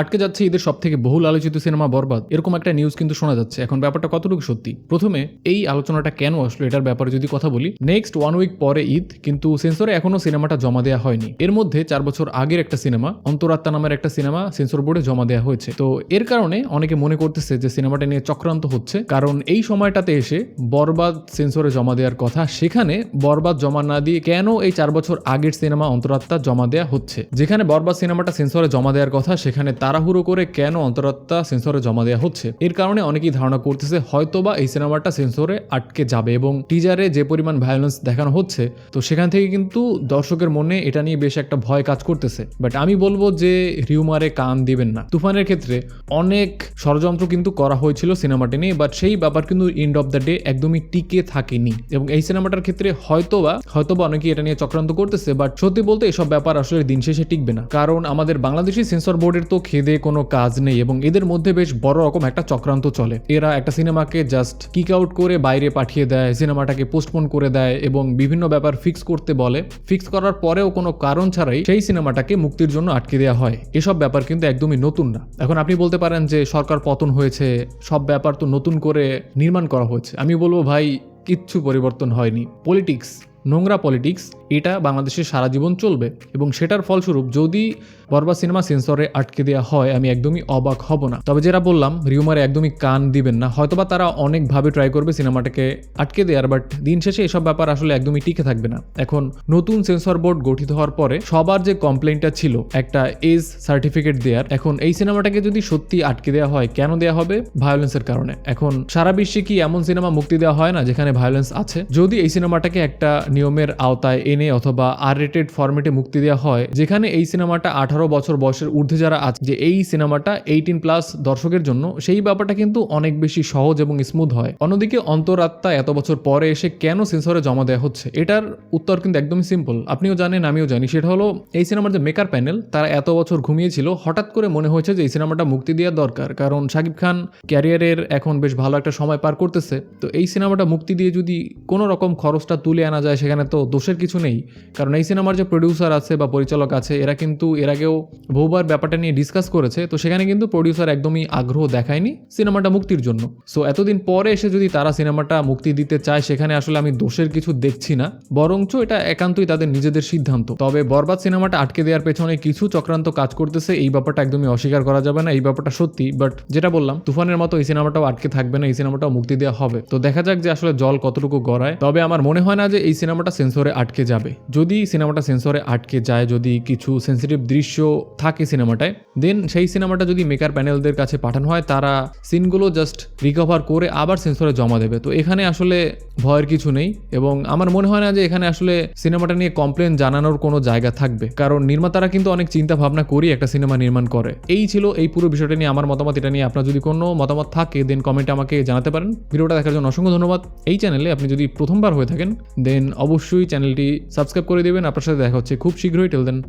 আটকে যাচ্ছে ঈদের সব থেকে বহুল আলোচিত সিনেমা বরবাদ। এরকম একটা নিউজ কিন্তু শোনা যাচ্ছে। এখন ব্যাপারটা কতটুকু সত্যি? প্রথমে, এই আলোচনাটা কেন আসলো এটার ব্যাপারে যদি কথা বলি নেক্সট ওয়ান উইক পরে ঈদ, কিন্তু সেন্সরে এখনও সিনেমাটা জমা দেওয়া হয়নি। এর মধ্যে চার বছর আগের একটা সিনেমা, অন্তরাত্মা নামের একটা সিনেমা সেন্সর বোর্ডে জমা দেওয়া হয়েছে। তো এর কারণে অনেকে মনে করতেছে যে সিনেমাটা নিয়ে চক্রান্ত হচ্ছে, কারণ এই সময়টাতে এসে বরবাদ সেন্সরে জমা দেওয়ার কথা, সেখানে বরবাদ জমা না দিয়ে কেন এই চার বছর আগের সিনেমা অন্তরাত্মা জমা দেওয়া হচ্ছে? যেখানে বরবাদ সিনেমাটা সেন্সরে জমা দেওয়ার কথা, সেখানে তাড়াহুড়ো করে কেন অন্তরাত্মা সেন্সরে জমা দেওয়া হচ্ছে? এর কারণে অনেকেই ধারণা করতেছে হয়তোবা এই সিনেমাটা সেন্সরে আটকে যাবে এবং টিজারে যে পরিমাণ ভায়োলেন্স দেখানো হচ্ছে, তো সেখান থেকে কিন্তু দর্শকের মনে এটা নিয়ে বেশ একটা ভয় কাজ করতেছে। বাট আমি বলব যে রিউমারে কান দিবেন না। তুফানের ক্ষেত্রে অনেক ষড়যন্ত্র কিন্তু করা হয়েছিল সিনেমাটি নিয়ে বাট সেই ব্যাপার কিন্তু এন্ড অফ দ্য ডে একদমই টিকে থাকেনি। এবং এই সিনেমাটার ক্ষেত্রে হয়তোবা হয়তোবা অনেকেই এটা নিয়ে চক্রান্ত করতেছে বাট সত্যি বলতে এসব ব্যাপার আসলে দিন শেষে টিকবে না। কারণ আমাদের বাংলাদেশি সেন্সর বোর্ডের তো খেদে কোনো কাজ নেই এবং এদের মধ্যে বেশ বড় রকম একটা চক্রান্ত চলে। এরা একটা সিনেমাকে জাস্ট কিক আউট করে বাইরে পাঠিয়ে দেয়, সিনেমাটাকে পোস্টপোন করে দেয় এবং বিভিন্ন ব্যাপার ফিক্স করতে বলে। ফিক্স করার পরেও কোনো কারণ ছাড়াই সেই সিনেমাটাকে মুক্তির জন্য আটকে দেওয়া হয়। এসব ব্যাপার কিন্তু একদমই নতুন না। এখন আপনি বলতে পারেন যে সরকার পতন হয়েছে, সব ব্যাপার তো নতুন করে নির্মাণ করা হয়েছে। আমি বলব ভাই, কিচ্ছু পরিবর্তন হয়নি। পলিটিক্স নোংরা পলিটিক্স এটা বাংলাদেশে সারা জীবন চলবে এবং সেটার ফলস্বরূপ যদি বরবাদ সিনেমা সেন্সরে আটকে দেওয়া হয়, আমি একদমই অবাক হব না। তবে যেটা বললাম, রিউমারে একদমই কান দিবেন না। হয়তোবা তারা অনেকভাবে ট্রাই করবে সিনেমাটাকে আটকে দেওয়ার বাট দিন শেষে এসব ব্যাপার আসলে একদমই টিকে থাকবে না। এখন নতুন সেন্সর বোর্ড গঠিত হওয়ার পরে সবার যে কমপ্লেনটা ছিল, একটা এজ সার্টিফিকেট দেওয়ার এখন এই সিনেমাটাকে যদি সত্যি আটকে দেওয়া হয়, কেন দেওয়া হবে? ভায়োলেন্সের কারণে। এখন সারা বিশ্বে কি এমন সিনেমা মুক্তি দেওয়া হয় না, যেখানে ভায়োলেন্স আছে? যদি এই সিনেমাটাকে একটা নিয়মের আওতায় এনে অথবা আর রেটেড ফরম্যাটে মুক্তি দেওয়া হয়, যেখানে এই সিনেমাটা আঠারো বছর বয়সের ঊর্ধ্বে যারা আছে, যে এই সিনেমাটা এইটিন প্লাস দর্শকের জন্য, সেই ব্যাপারটা কিন্তু অনেক বেশি সহজ এবং স্মুথ হয়। অন্যদিকে অন্তরাত্মা এত বছর পরে এসে কেন সেন্সরে জমা দেওয়া হচ্ছে, এটার উত্তর কিন্তু একদমই সিম্পল আপনিও জানেন, আমিও জানি, সেটা হলো এই সিনেমার যে মেকার প্যানেল তারা এত বছর ঘুমিয়েছিল, হঠাৎ করে মনে হয়েছে যে এই সিনেমাটা মুক্তি দেওয়া দরকার, কারণ শাকিব খান ক্যারিয়ারের এখন বেশ ভালো একটা সময় পার করতেছে। তো এই সিনেমাটা মুক্তি দিয়ে যদি কোনো রকম খরচটা তুলে আনা যায়, সেখানে তো দোষের কিছু নেই। কারণ এই সিনেমার যে প্রডিউসার আছে বা পরিচালক আছে, এরা কিন্তু এর আগেও বহুবার ব্যাপারটা নিয়ে ডিসকাস করেছে। তো সেখানে কিন্তু প্রডিউসার একদমই আগ্রহ দেখায়নি সিনেমাটা মুক্তির জন্য। সো এতদিন পরে এসে যদি তারা সিনেমাটা মুক্তি দিতে চায়, সেখানে আসলে আমি দোষের কিছু দেখছি না। বরঞ্চ এটা একান্তই তাদের নিজেদের সিদ্ধান্ত। তবে বরবাদ সিনেমাটা আটকে দেওয়ার পেছনে কিছু চক্রান্ত কাজ করতেছে। এই ব্যাপারটা একদমই অস্বীকার করা যাবে না, এই ব্যাপারটা সত্যি। বাট যেটা বললাম, তুফানের মতো এই সিনেমাটাও আটকে থাকবে না, এই সিনেমাটাও মুক্তি দেওয়া হবে। তো দেখা যাক যে আসলে জল কতটুকু গড়ায়। তবে আমার মনে হয় না যে এই সিনেমাটা সেন্সরে আটকে যাবে। যদি সিনেমাটা সেন্সরে আটকে যায়, যদি কিছু সেন্সিটিভ দৃশ্য থাকে সিনেমাটায়, দেন সেই সিনেমাটা যদি মেকার প্যানেলদের কাছে পাঠানো হয়, তারা সিনগুলো জাস্ট রিকভার করে আবার সেন্সরে জমা দেবে। তো এখানে আসলে ভয়ের কিছু নেই এবং আমার মনে হয় না যে এখানে আসলে সিনেমাটা নিয়ে কমপ্লেন জানানোর কোনো জায়গা থাকবে। কারণ নির্মাতারা কিন্তু অনেক চিন্তা ভাবনা করি একটা সিনেমা নির্মাণ করে। এই ছিল এই পুরো বিষয়টা নিয়ে আমার মতামত, এটা নিয়ে আপনার যদি কোনো মতামত থাকে দেন কমেন্টে আমাকে জানাতে পারেন। ভিডিওটা দেখার জন্য অসংখ্য ধন্যবাদ। এই চ্যানেলে আপনি যদি প্রথমবার হয়ে থাকেন দেন অবশ্যই চ্যানেলটি সাবস্ক্রাইব করে দেবেন। আপনার সাথে দেখা হচ্ছে খুব শীঘ্রই। Till then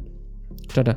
tata.